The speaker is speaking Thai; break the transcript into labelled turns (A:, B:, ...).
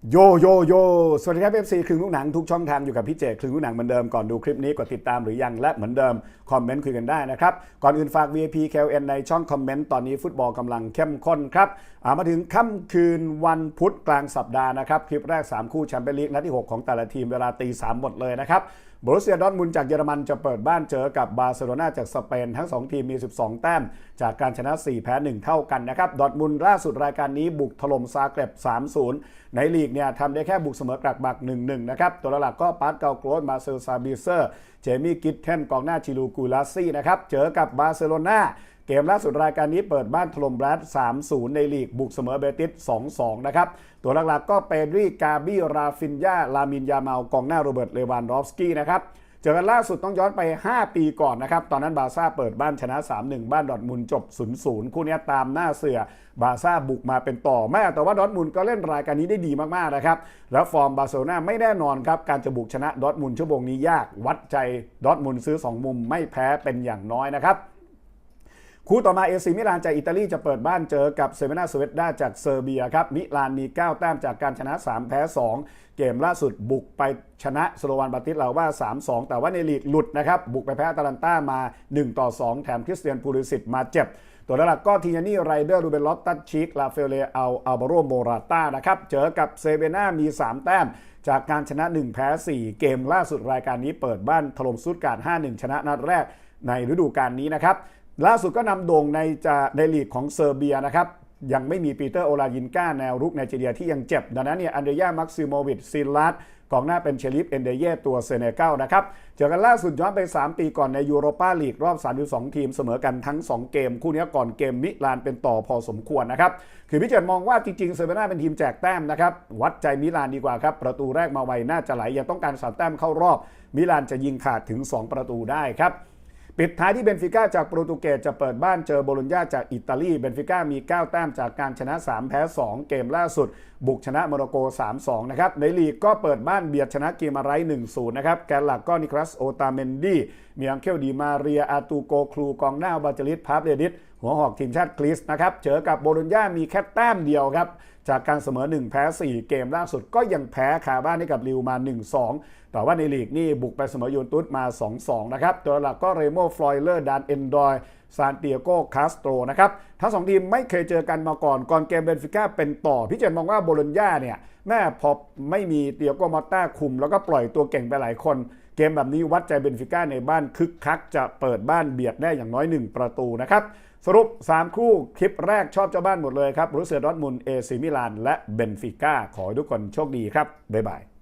A: โยโยโยสวัสดีครับ FC ครึ่งลูกหนังทุกช่องทางอยู่กับพี่เจครึ่งลูกหนังเหมือนเดิมก่อนดูคลิปนี้กดติดตามหรือยังและเหมือนเดิม คอมเมนต์คุยกันได้นะครับ ก่อนอื่นฝาก VIP KLN ในช่องคอมเมนต์ตอนนี้ฟุตบอลกำลังเข้มข้นครับามาถึงค่ำคืนวันพุธกลางสัปดาห์นะครับ คลิปแรก 3 คู่แชมเปี้ยนลีกนัดที่ 6 ของแต่ละทีมเวลาตี3หมดเลยนะครับบรูเซียดอร์ทมุนจากเยอรมันจะเปิดบ้านเจอกับบาร์เซโลนาจากสเปนทั้ง 2 ทีมมี 12 แต้ม จากการชนะ 4 แพ้ 1 เท่ากันนะครับดอทมุนล่าสุดรายการนี้บุกถล่มซาเกร็บ 3-0 ในลีกเนี่ยทำได้แค่บุกเสมอกลักบัก1-1นะครับ ตัวหลักก็ปาร์ตเกาโกรสมาเซลซาบิเซอร์ เจมี่กิทเทนกองหน้าชิลูกูลาซี่นะครับเจอกับบาร์เซโลนาเกมล่าสุดรายการนี้เปิดบ้านถล่มแบรด3-0 ในลีกบุกเสมอเบติส 2-2 นะครับ ตัวหลักๆก็เปดรีกาบี้ราฟินยาลามินยาเมากองหน้าโรเบิร์ตเลวานดอฟสกี้นะครับ เจอกันล่าสุดต้องย้อนไป 5 ปีก่อนนะครับ ตอนนั้นบาร์ซ่าเปิดบ้านชนะ 3-1 บ้านดอทมุนด์จบ 0-0 คู่นี้ตามหน้าเสือบาร์ซ่าบุกมาเป็นต่อแม่แต่ว่าดอทมุลก็เล่นรายการนี้ได้ดีมากๆนะครับ แล้วฟอร์มบาร์เซโลนาไม่แน่นอนครับ การจะบุกชนะดอทมุลชั่วโมงนี้ยากวัดใจดอทมุลซื้อ 2 มุมไม่แพ้เป็นอย่างน้อยนะครับ คู่ต่อมาเอซีมิลานจากอิตาลีจะเปิดบ้านเจอกับเซเวนาสเวตดาจากเซอร์เบียครับ มิลานมี 9 แต้มจากการชนะ 3 แพ้ 2 เกมล่าสุดบุกไปชนะสโลวานบาติสลาว่า 3-2 แต่ว่าในลีกหลุดนะครับ บุกไปแพ้ตาลันต้ามา1ต่อ2แถมคริสเตียนปูริสิตมาเจ็บ ตัวหลักก็ทียานี่ไรเดอร์รูเบนลอตตัชชิกลาเฟเลอัลอัลบาโรโมราต้านะครับเจอกับเซเวนามี 3 แต้มจากการชนะ 1 แพ้ 4 เกมล่าสุดรายการนี้เปิดบ้านถล่มซุดการ์ด5-1 ชนะนัดแรกในฤดูกาลนี้นะครับ ล่าสุดก็นำโด่งในจะในลีกของเซอร์เบียนะครับยังไม่มีปีเตอร์โอลายินก้าแนวรุกไนจีเรียที่ยังเจ็บ ดังนั้นเนี่ยอันเดรยามักซิโมวิชซินลัสกองหน้าเป็นเชลิฟเอนเดเย่ตัวเซเนกัลนะครับ เจอกันล่าสุดย้อนไป 3 ปีก่อนในยูโรปาลีกรอบ 32 ทีมเสมอกันทั้ง 2 เกม คู่นี้ก่อนเกมมิลานเป็นต่อพอสมควรนะครับ คือพี่เจตมองว่าจริงๆเซเวนาเป็นทีมแจกแต้มนะครับ วัดใจมิลานดีกว่าครับ ประตูแรกมาไวน่าจะไหลยังต้องการสามแต้มเข้ารอบ มิลานจะยิงขาดถึง 2 ประตูได้ครับ ปิดท้ายที่เบนฟิก้าจากโปรตุเกสจะเปิดบ้านเจอโบโลญญาจากอิตาลีเบนฟิก้ามี 9 แต้มจากการชนะ 3 แพ้ 2 เกมล่าสุด บุกชนะโมร็อกโก 3-2 นะครับ ในลีกก็เปิดบ้านเบียดชนะเกมาไร 1-0 นะครับ แกนหลักก็นิคลัสโอตาเมนดีมีอังเคลดีมาเรียอาตูโกครูกองหน้าบาเจลิสพาร์เดดิสหัวหอกทีมชาติกรีซนะครับเจอกับโบโลญญามีแค่แต้มเดียวครับ จากการเสมอ 1 แพ้ 4 เกมล่าสุดก็ยังแพ้คาบ้านให้กับลิวมา 1-2 แต่ว่าในลีกนี่บุกไปเสมอยูนตุสมา 2-2 นะครับ ตัวหลักก็เรโมฟลอยเลอร์ดานเอนดอยซานเตียโกคาสโตรนะครับทั้งสองทีมไม่เคยเจอกันมาก่อนก่อนเกมเบนฟิก้าเป็นต่อ พี่เจนมองว่าโบโลญญาเนี่ยแม่พอไม่มีเตียโกมอตต้าคุม แล้วก็ปล่อยตัวเก่งไปหลายคน เกมแบบนี้วัดใจเบนฟิก้าในบ้านคึกคักจะเปิดบ้านเบียดได้อย่างน้อย 1 ประตูนะครับ สรุป 3 คู่คลิปแรกชอบเจ้าบ้านหมดเลยครับรูเซียดอร์ทมุนเอซิมิลาน และเบนฟิก้าขอให้ทุกคนโชคดีครับ บ๊ายบาย